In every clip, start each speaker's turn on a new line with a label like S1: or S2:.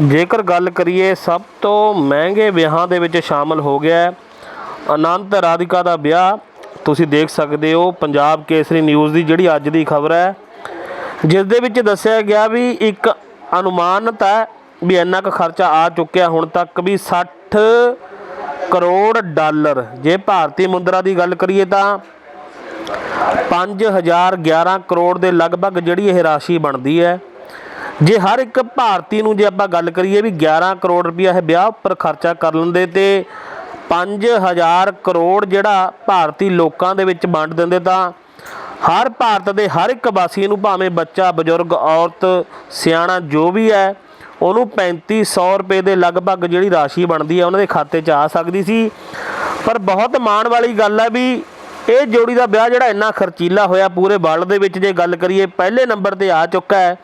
S1: ਜੇਕਰ ਗੱਲ ਕਰੀਏ, ਸਭ ਤੋਂ ਮਹਿੰਗੇ ਵਿਆਹਾਂ ਦੇ ਵਿੱਚ ਸ਼ਾਮਲ ਹੋ ਗਿਆ ਅਨੰਤ ਰਾਧਿਕਾ ਦਾ ਵਿਆਹ। ਤੁਸੀਂ ਦੇਖ ਸਕਦੇ ਹੋ, ਪੰਜਾਬ ਕੇਸਰੀ ਨਿਊਜ਼ ਦੀ ਜਿਹੜੀ ਅੱਜ ਦੀ ਖਬਰ ਹੈ, ਜਿਸ ਦੇ ਵਿੱਚ ਦੱਸਿਆ ਗਿਆ ਵੀ ਇੱਕ ਅਨੁਮਾਨਤ ਹੈ ਵੀ ਇੰਨਾ ਕੁ ਖਰਚਾ ਆ ਚੁੱਕਿਆ, ਹੁਣ ਤੱਕ ਵੀ 60 ਕਰੋੜ ਡਾਲਰ। ਜੇ ਭਾਰਤੀ ਮੁਦਰਾ ਦੀ ਗੱਲ ਕਰੀਏ ਤਾਂ 5011 ਕਰੋੜ ਦੇ ਲਗਭਗ ਜਿਹੜੀ ਇਹ ਰਾਸ਼ੀ ਬਣਦੀ ਹੈ। ਜੇ ਹਰ ਇੱਕ ਭਾਰਤੀ ਨੂੰ ਜੇ ਆਪਾਂ ਗੱਲ ਕਰੀਏ ਵੀ 11 ਕਰੋੜ ਰੁਪਇਆ ਇਹ ਵਿਆਹ ਉੱਪਰ ਖਰਚਾ ਕਰ ਲੈਂਦੇ ਤੇ 5000 ਕਰੋੜ ਜਿਹੜਾ ਭਾਰਤੀ ਲੋਕਾਂ ਦੇ ਵਿੱਚ ਵੰਡ ਦਿੰਦੇ ਤਾਂ ਹਰ ਭਾਰਤ ਦੇ ਹਰ ਇੱਕ ਵਾਸੀ ਨੂੰ ਭਾਵੇਂ ਬੱਚਾ, ਬਜ਼ੁਰਗ, ਔਰਤ, ਸਿਆਣਾ ਜੋ ਵੀ ਹੈ, ਉਹਨੂੰ 3500 ਰੁਪਏ ਦੇ ਲਗਭਗ ਜਿਹੜੀ ਰਾਸ਼ੀ ਬਣਦੀ ਹੈ ਉਹਨਾਂ ਦੇ ਖਾਤੇ 'ਚ ਆ ਸਕਦੀ ਸੀ। ਪਰ ਬਹੁਤ ਮਾਣ ਵਾਲੀ ਗੱਲ ਹੈ ਵੀ ਇਹ ਜੋੜੀ ਦਾ ਵਿਆਹ ਜਿਹੜਾ ਇੰਨਾ ਖਰਚੀਲਾ ਹੋਇਆ ਪੂਰੇ ਵਰਲਡ ਦੇ ਵਿੱਚ ਜੇ ਗੱਲ ਕਰੀਏ, ਪਹਿਲੇ ਨੰਬਰ ਤੇ ਆ ਚੁੱਕਾ ਹੈ।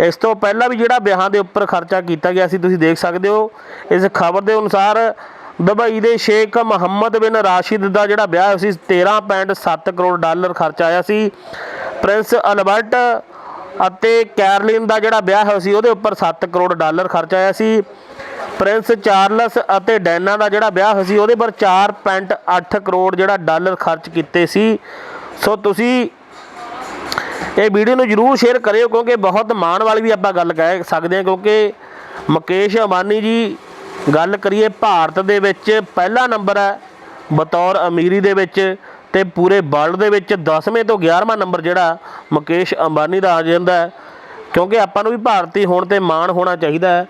S1: ਇਸ ਤੋਂ ਪਹਿਲਾਂ ਵੀ ਜਿਹੜਾ ਵਿਆਹਾਂ ਦੇ ਉੱਪਰ ਖਰਚਾ ਕੀਤਾ ਗਿਆ ਸੀ, ਤੁਸੀਂ ਦੇਖ ਸਕਦੇ ਹੋ। ਇਸ ਖਬਰ ਦੇ ਅਨੁਸਾਰ ਦੁਬਈ ਦੇ ਸ਼ੇਖ ਮੁਹੰਮਦ ਬਿਨ ਰਾਸ਼ਿਦ ਦਾ ਜਿਹੜਾ ਵਿਆਹ ਹੋਇਆ ਸੀ 13.7 ਕਰੋੜ ਡਾਲਰ ਖਰਚ ਆਇਆ ਸੀ। ਪ੍ਰਿੰਸ ਅਲਬਰਟ ਅਤੇ ਕੈਰਲਿਨ ਦਾ ਜਿਹੜਾ ਵਿਆਹ ਹੋਇਆ ਸੀ, ਉਹਦੇ ਉੱਪਰ 7 ਕਰੋੜ ਡਾਲਰ ਖਰਚ ਆਇਆ ਸੀ। ਪ੍ਰਿੰਸ ਚਾਰਲਸ ਅਤੇ ਡੈਨਾ ਦਾ ਜਿਹੜਾ ਵਿਆਹ ਹੋਇਆ ਸੀ, ਉਹਦੇ ਪਰ 4.8 ਕਰੋੜ ਜਿਹੜਾ ਡਾਲਰ ਖਰਚ ਕੀਤੇ ਸੀ। ਸੋ ਤੁਸੀਂ ਇਹ ਵੀਡੀਓ ਨੂੰ ਜਰੂਰ ਸ਼ੇਅਰ ਕਰਿਓ ਕਿਉਂਕਿ ਬਹੁਤ ਮਾਣ ਵਾਲੀ ਵੀ ਆਪਾਂ ਗੱਲ ਕਹਿ ਸਕਦੇ ਹਾਂ ਕਿਉਂਕਿ ਮੁਕੇਸ਼ ਅੰਬਾਨੀ ਜੀ, ਗੱਲ ਕਰੀਏ ਭਾਰਤ ਦੇ ਵਿੱਚ ਪਹਿਲਾ ਨੰਬਰ ਹੈ ਬਤੌਰ ਅਮੀਰੀ ਦੇ ਵਿੱਚ ਤੇ ਪੂਰੇ ਵਰਲਡ ਦੇ ਵਿੱਚ 10ਵੇਂ ਤੋਂ 11ਵਾਂ ਨੰਬਰ ਜਿਹੜਾ ਮੁਕੇਸ਼ ਅੰਬਾਨੀ ਦਾ ਆ ਜਾਂਦਾ ਕਿਉਂਕਿ ਆਪਾਂ ਨੂੰ ਵੀ ਭਾਰਤੀ ਹੋਣ ਤੇ ਮਾਣ ਹੋਣਾ ਚਾਹੀਦਾ ਹੈ।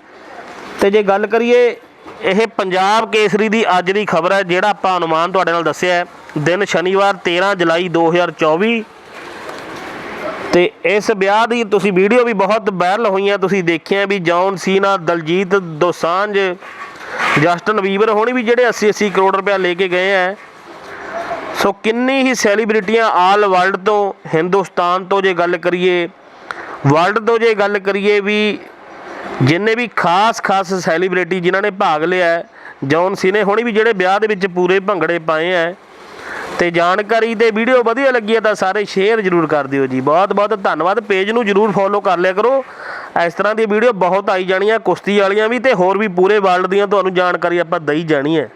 S1: ਤੇ ਜੇ ਗੱਲ ਕਰੀਏ ਇਹ ਪੰਜਾਬ ਕੇਸਰੀ ਦੀ ਅੱਜ ਦੀ ਖਬਰ ਹੈ ਜਿਹੜਾ ਆਪਾਂ ਅਨੁਮਾਨ ਤੁਹਾਡੇ ਨਾਲ ਦੱਸਿਆ ਦਿਨ ਸ਼ਨੀਵਾਰ 13 ਜੁਲਾਈ 2024 ਤੇ ਇਸ ਵਿਆਹ ਦੀ ਤੁਸੀਂ ਵੀਡੀਓ ਵੀ ਬਹੁਤ ਵਾਇਰਲ ਹੋਈਆਂ ਤੁਸੀਂ ਦੇਖਿਆ ਵੀ ਜੌਨ ਸੀਨਾ ਦਲਜੀਤ ਦੋਸਾਂਝ ਜਸਟਨ ਵੀਵਰ ਹੋਣੀ ਵੀ ਜਿਹੜੇ 80 80 ਕਰੋੜ ਰੁਪਇਆ ਲੈ ਕੇ ਗਏ ਆ ਸੋ ਕਿੰਨੀ ਹੀ ਸੈਲੀਬ੍ਰਿਟੀਆਂ ਆਲ ਵਰਲਡ ਤੋਂ ਹਿੰਦੁਸਤਾਨ ਤੋਂ ਜੇ ਗੱਲ ਕਰੀਏ ਵਰਲਡ ਤੋਂ ਜੇ ਗੱਲ ਕਰੀਏ ਵੀ ਜਿੰਨੇ ਵੀ ਖਾਸ ਖਾਸ ਸੈਲੀਬ੍ਰਿਟੀ ਜਿਨ੍ਹਾਂ ਨੇ ਭਾਗ ਲਿਆ ਹੈ, ਜੌਨ ਸੀਨੇ ਹੋਣੀ ਵੀ ਜਿਹੜੇ ਵਿਆਹ ਦੇ ਵਿੱਚ ਪੂਰੇ ਭੰਗੜੇ ਪਾਏ ਆ ਤੇ ਜਾਣਕਾਰੀ ਤੇ ਵੀਡੀਓ ਵਧੀਆ ਲੱਗੀ ਹੈ ਤਾਂ ਸਾਰੇ ਸ਼ੇਅਰ ਜ਼ਰੂਰ ਕਰ ਦਿਓ ਜੀ। ਬਹੁਤ ਬਹੁਤ ਧੰਨਵਾਦ। ਪੇਜ ਨੂੰ ਜ਼ਰੂਰ ਫੋਲੋ ਕਰ ਲਿਆ ਕਰੋ। ਇਸ ਤਰ੍ਹਾਂ ਦੀ ਵੀਡੀਓ ਬਹੁਤ ਆਈ ਜਾਣੀਆਂ ਕੁਸ਼ਤੀ ਵਾਲੀਆਂ ਵੀ ਤੇ ਹੋਰ ਵੀ ਪੂਰੇ ਵਰਲਡ ਦੀਆਂ ਤੁਹਾਨੂੰ ਜਾਣਕਾਰੀ ਆਪਾਂ ਦਈ ਜਾਣੀ ਹੈ।